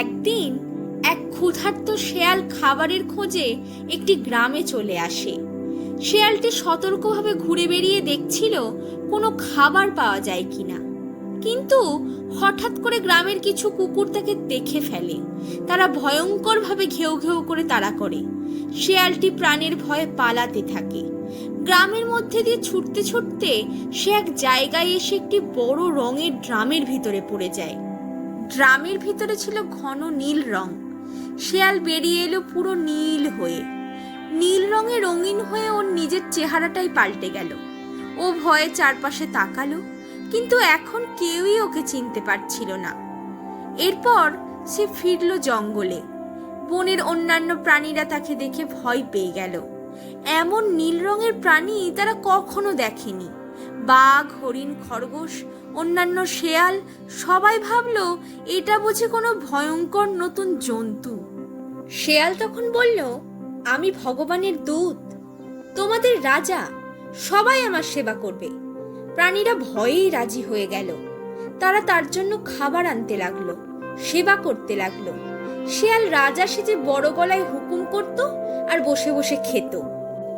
একদিন এক ক্ষুধার্ত শেয়াল খাবারের খোঁজে একটি গ্রামে চলে আসে। শেয়ালটি সতর্কভাবে ঘুরে বেরিয়ে দেখছিল কোনো খাবার পাওয়া যায় কিনা। কিন্তু হঠাৎ করে গ্রামের কিছু কুকুর তাকে দেখে ফেলে। তারা ভয়ঙ্করভাবে ঘেউ ঘেউ করে তাড়া করে। শেয়ালটি প্রাণের ভয়ে পালাতে থাকে। গ্রামের মধ্যে দিয়ে ছুটতে ছুটতে সে এক জায়গায় এসে একটি বড় রঙের ড্রামের ভিতরে পড়ে যায়। ড্রামের ভিতরে ছিল ঘন নীল রং। শেয়াল বেরিয়ে এলো পুরো নীল হয়ে। নীল রঙে রঙিন হয়ে ওর নিজের চেহারাটাই পাল্টে গেল। ও ভয়ে চারপাশে তাকালো, কিন্তু এখন কেউই ওকে চিনতে পারছিল না। এরপর সে ফিরল জঙ্গলে। বনের অন্যান্য প্রাণীরা তাকে দেখে ভয় পেয়ে গেল। এমন নীল রঙের প্রাণী তারা কখনো দেখেনি। বাঘ, হরিণ, খরগোশ, অন্যান্য শেয়াল, সবাই ভাবলো এটা বুঝি কোনো ভয়ঙ্কর নতুন জন্তু। শেয়াল তখন বলল, আমি ভগবানের দূত। তোমাদের রাজা সবাই আমার সেবা করবে। প্রাণীরা ভয়েই রাজি হয়ে গেল। তারা তার জন্য খাবার আনতে লাগল, সেবা করতে লাগল। শেয়াল রাজা সেজে বড় গলায় হুকুম করত আর বসে বসে খেত।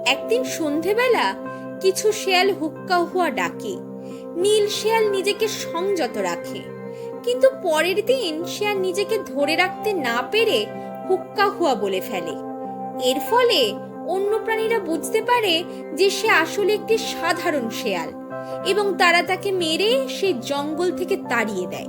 একদিন সন্ধেবেলা কিছু শেয়াল হুক্কা হুয়া ডাকে। নীল শেয়াল নিজেকে সংযত রাখে। কিন্তু পরের দিন সে আর নিজেকে ধরে রাখতে না পেরে হুক্কা হুয়া বলে ফেলে। এর ফলে অন্য প্রাণীরা বুঝতে পারে যে সে আসলে একটি সাধারণ শেয়াল এবং তারা তাকে মেরে সে জঙ্গল থেকে তাড়িয়ে দেয়।